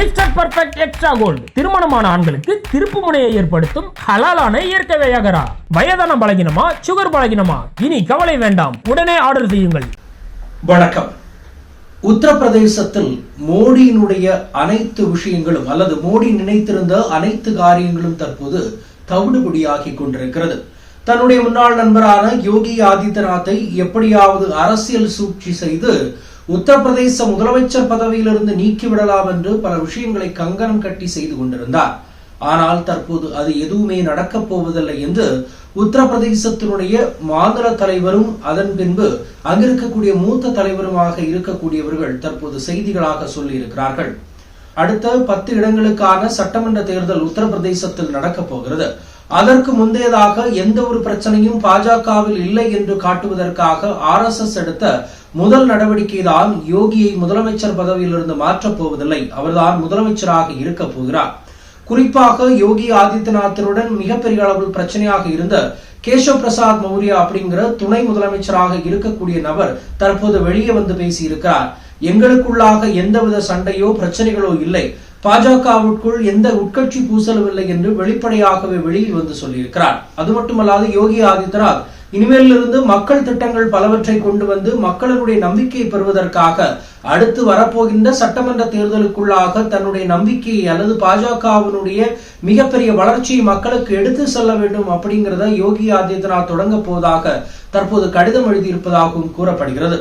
Mister perfect extra gold திருமணமான ஆண்களுக்கு திருப்பு முனையை ஏற்படுத்தும் ஹலாலான இயற்கை வையகரா. வயதான பலகினமா சுகர் பலகினமா? இனி கவலை வேண்டாம். உடனே ஆர்டர் செய்யுங்கள். வணக்கம். உத்தரப்பிரதேசத்தில் மோடியினுடைய அனைத்து விஷயங்களும் அல்லது மோடி நினைத்திருந்த அனைத்து காரியங்களும் தற்போது தவிடுபடியாகி கொண்டிருக்கிறது. தன்னுடைய முன்னாள் நண்பரான யோகி ஆதித்யநாத்தை எப்படியாவது அரசியல் சூழ்ச்சி செய்து உத்தரப்பிரதேச முதலமைச்சர் பதவியிலிருந்து நீக்கிவிடலாம் என்று பல விஷயங்களை கங்கணம் கட்டி செய்து கொண்டிருந்தார். ஆனால் தற்போது அது எதுவுமே நடக்கப் போவதில்லை என்று உத்தரப்பிரதேசத்தினுடைய மாநில தலைவரும் அதன் பின்பு அங்கிருக்கக்கூடிய மூத்த தலைவருமாக இருக்கக்கூடியவர்கள் தற்போது செய்திகளாக சொல்லியிருக்கிறார்கள். அடுத்த பத்து இடங்களுக்கான சட்டமன்ற தேர்தல் உத்தரப்பிரதேசத்தில் நடக்கப் போகிறது. அதற்கு முந்தையதாக எந்த ஒரு பிரச்சனையும் பாஜகவில் இல்லை என்று காட்டுவதற்காக ஆர் எஸ் எஸ் எடுத்த முதல் நடவடிக்கை தான் யோகியை முதலமைச்சர் பதவியிலிருந்து மாற்றப் போவதில்லை. அவர்தான் முதலமைச்சராக இருக்க போகிறார். குறிப்பாக யோகி ஆதித்யநாத்தினுடன் மிகப்பெரிய அளவில் பிரச்சனையாக இருந்த கேசவ் பிரசாத் மௌரியா அப்படிங்கிற துணை முதலமைச்சராக இருக்கக்கூடிய நபர் தற்போது வெளியே வந்து பேசியிருக்கிறார். எங்களுக்குள்ளாக எந்தவித சண்டையோ பிரச்சனைகளோ இல்லை. பாஜகவுக்குள் எந்த உட்கட்சி பூசலும் இல்லை என்று வெளிப்படையாகவே வெளியில் வந்து சொல்லியிருக்கிறார். அது மட்டுமல்லாது யோகி ஆதித்யநாத் இனிமேலிருந்து மக்கள் திட்டங்கள் பலவற்றை கொண்டு வந்து மக்களுடைய நம்பிக்கையை பெறுவதற்காக அடுத்து வரப்போகின்ற சட்டமன்ற தேர்தலுக்குள்ளாக தன்னுடைய நம்பிக்கையை அல்லது பாஜகவினுடைய மிகப்பெரிய வளர்ச்சியை மக்களுக்கு எடுத்து செல்ல வேண்டும் அப்படிங்கிறத யோகி ஆதித்யநாத் தொடங்க போவதாக தற்போது கடிதம் எழுதியிருப்பதாகவும் கூறப்படுகிறது.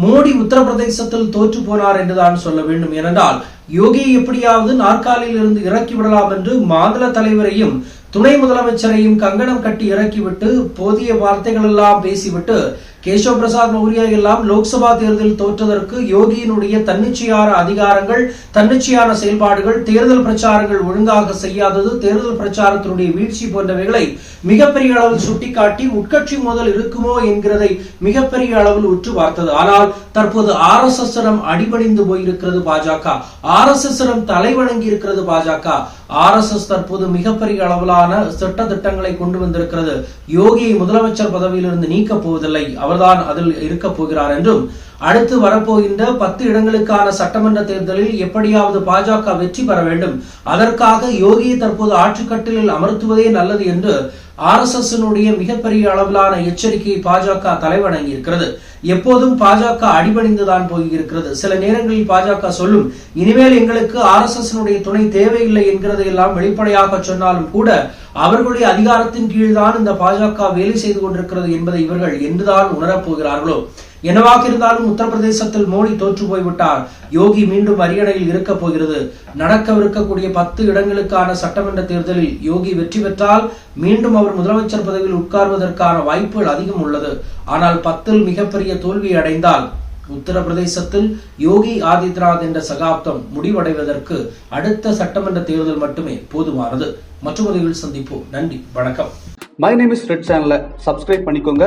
மோடி உத்தரப்பிரதேசத்தில் தோற்று போனார் என்றுதான் சொல்ல வேண்டும். ஏனென்றால் யோகியை எப்படியாவது நாற்காலியில் இருந்து இறக்கி விடலாம் என்று மாநில தலைவரையும் துணை முதலமைச்சரையும் கங்கணம் கட்டி இறக்கிவிட்டு போதிய வார்த்தைகள் எல்லாம் பேசிவிட்டு கேசவ் பிரசாத் மௌரியா எல்லாம் லோக்சபா தேர்தலில் தோற்றதற்கு யோகியினுடைய தன்னிச்சையான அதிகாரங்கள் தன்னிச்சையான செயல்பாடுகள் தேர்தல் பிரச்சாரங்கள் ஒழுங்காக செய்யாதது தேர்தல் பிரச்சாரத்தினுடைய வீழ்ச்சி போன்றவைகளை மிகப்பெரிய அளவில் சுட்டிக்காட்டி உட்கட்சி மோதல் இருக்குமோ என்கிறதை மிகப்பெரிய அளவில் உற்று பார்த்தது. ஆனால் தற்போது ஆர் எஸ் எஸ் அடிபணிந்து போயிருக்கிறது பாஜக. ஆர் எஸ் எஸ் தலைவணங்கி இருக்கிறது பாஜக. ஆர் எஸ் எஸ் தற்போது மிகப்பெரிய அளவிலான சட்ட திட்டங்களை கொண்டு வந்திருக்கிறது. யோகியை முதலமைச்சர் பதவியிலிருந்து நீக்கப் போவதில்லை. அவர்தான் அதில் இருக்கப் போகிறார் என்றும் அடுத்து வரப்போகின்ற பத்து இடங்களுக்கான சட்டமன்ற தேர்தலில் எப்படியாவது பாஜக வெற்றி பெற வேண்டும். அதற்காக யோகியை தற்போது ஆட்சிக்கட்டிலில் அமர்த்துவதே நல்லது என்று ஆர் எஸ் எஸ் மிகப்பெரிய அளவிலான எச்சரிக்கையை பாஜக தலைவணங்கி இருக்கிறது எப்போதும் பாஜக அடிபணிந்துதான் போயிருக்கிறது சில நேரங்களில் பாஜக சொல்லும் இனிமேல் எங்களுக்கு ஆர் எஸ் எஸ் துணை தேவையில்லை என்கிறதை எல்லாம் வெளிப்படையாக சொன்னாலும் கூட அவர்களுடைய அதிகாரத்தின் கீழ்தான் இந்த பாஜக வேலை செய்து கொண்டிருக்கிறது என்பதை இவர்கள் என்றுதான் உணரப் போகிறார்களோ? என்னவாக இருந்தாலும் உத்தரப்பிரதேசத்தில் மோடி தோற்று போய்விட்டார். யோகி மீண்டும் அரியணையில் இருக்க போகிறது. நடக்கவிருக்கக்கூடிய பத்து இடங்களுக்கான சட்டமன்ற தேர்தலில் யோகி வெற்றி பெற்றால் மீண்டும் அவர் முதலமைச்சர் பதவியில் உட்கார்வதற்கான வாய்ப்புகள் அதிகம் உள்ளது. ஆனால் பத்தில் மிகப்பெரிய தோல்வி அடைந்தால் உத்தரப்பிரதேசத்தில் யோகி ஆதித்யநாத் என்ற சகாப்தம் முடிவடைவதற்கு அடுத்த சட்டமன்ற தேர்தல் மட்டுமே போதுமானது. மற்றொரு சந்திப்போம். நன்றி. வணக்கம். மை நேம் இஸ் ரெட் சேனலை சப்ஸ்கிரைப் பண்ணிக்கோங்க.